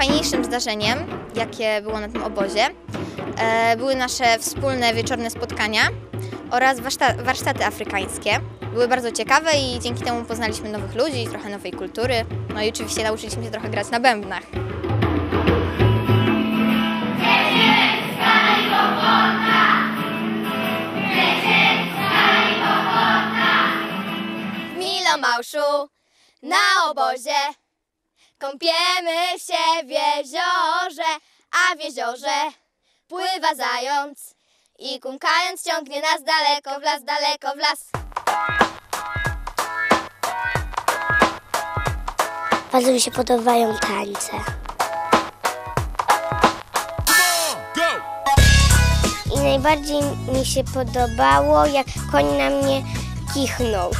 najfajniejszym zdarzeniem, jakie było na tym obozie, e, były nasze wspólne wieczorne spotkania oraz warszta- warsztaty afrykańskie. Były bardzo ciekawe i dzięki temu poznaliśmy nowych ludzi, trochę nowej kultury. No i oczywiście nauczyliśmy się trochę grać na bębnach. W Milomauszu na obozie kąpiemy się w jeziorze, a w jeziorze pływa zając i kumkając ciągnie nas daleko w las, daleko w las. Bardzo mi się podobają tańce. I najbardziej mi się podobało, jak koń na mnie kichnął.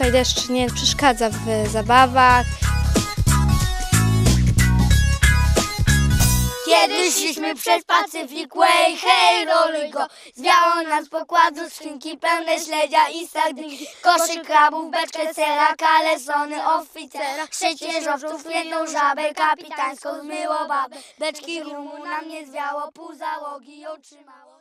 Tutaj deszcz nie przeszkadza w zabawach. Kiedy szliśmy przez Pacyfik Way, hej, roluj Zwiało nas pokładu skrzynki pełne śledzia i sardynki. Koszyk krabów, beczkę sera, kalesony oficera. Sześć jeżowców, jedną żabę kapitańską zmyło babę. Beczki rumu na mnie zwiało, pół załogi ją trzymało